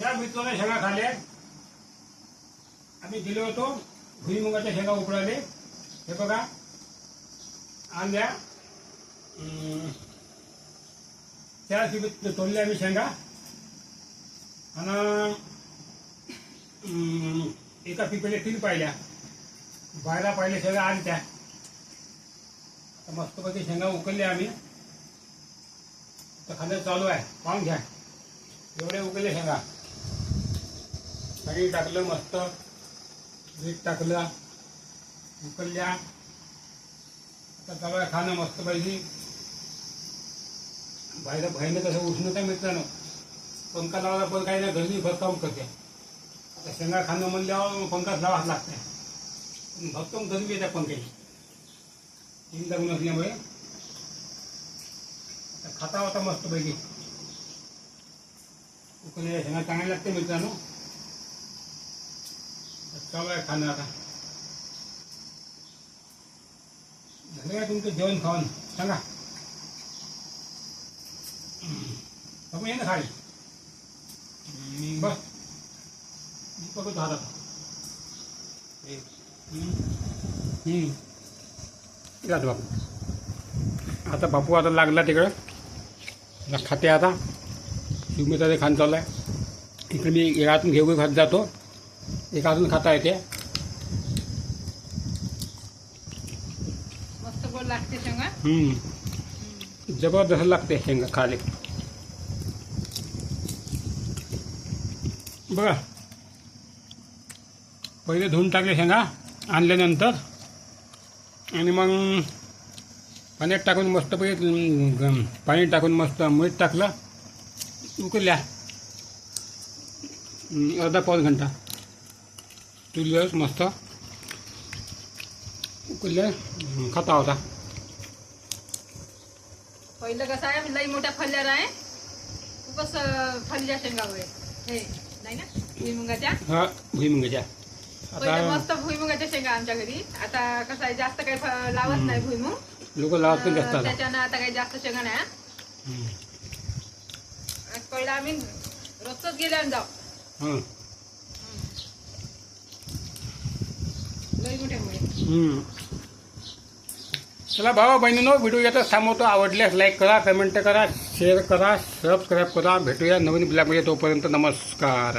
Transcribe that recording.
या मित्राने शेंगा खाल्ल्या. आम्ही गेलो होतो भुईमुगाच्या शेंगा उकळाले. हे बघा आणल्या अं, त्या तोडल्या आम्ही शेंगा. आणि अं, एका पिपेले तीन पाहिल्या. बायला पाहिल्या शेंगा आल्या त्या. आता मस्तपैकी शेंगा उकळल्या आम्ही. तर खाणं चालू आहे. पाहून घ्या. एवढे उकळले शेंगा. सगळी टाकलं मस्त. मीठ टाकलं उकलल्या आता चालू खाणं मस्त पाहिजे बाहेर बाहेरनं कसं उष्णता मित्रानं. पंखा लावायला पण काही नाही गरमी भर करते आता शेंगा खाणं म्हणल्यावर पंखाच लावाच लागते पण भक्कम गरमी येते पंख्याची तीन लागून असल्यामुळे. आता खाता होता मस्त पैकी. उकलल्या शेंगा चांगल्या लागते मित्रांनो. तर चालू आहे खाणं आता झालं का तुमचं जेवण खावण सांगा आपण ये ना खाली बस। मी बघत राहत आता हम्म. जातो बापू। आता बापू आता लागला तिकडं। आता खाते आता। शिवमित्राचे खाण चालू आहे। इकडे मी एका हातून घेऊ खात जातो। एका हातून खाता येते मस्त गोड लागते शेंगा? हम्म. जबरदस्त लागते शेंगा खाले. बघा. पहिले धुवून टाकले शेंगा आणल्यानंतर. आणि मग पाण्यात टाकून मस्तपैकी अं, ग- पाणी टाकून मस्त मीठ टाकलं. उकळल्या. अं, अर्धा पाऊन घंटा. चुलीवरच मस्त उकळल्या खाता होता पहिलं कसं आहे लई मोठ्या फल्ल्यार आहे. खूपच फल्ल्या शेंगा होय हे नाही ना? भुईमुगाच्या? हा भुईमुगाच्या. पहिलं आता मस्त भुईमुगाच्या शेंगा आमच्या घरी. आता कसं आहे जास्त काही लावत नाही भुईमुग. लोक लावत जास्त त्याच्यानं आता काही जास्त शेंगा नाही हा. आज पहिलं आम्ही रोजच गेल्यावर जाऊ हं. लई मोठे होय हम्म. चला भावा बहिणीनो व्हिडिओ येतच थांबवतो. आवडल्यास लाईक करा कमेंट करा शेअर करा सबस्क्राईब करा. भेटूया नवीन ब्लॉगमध्ये तोपर्यंत नमस्कार.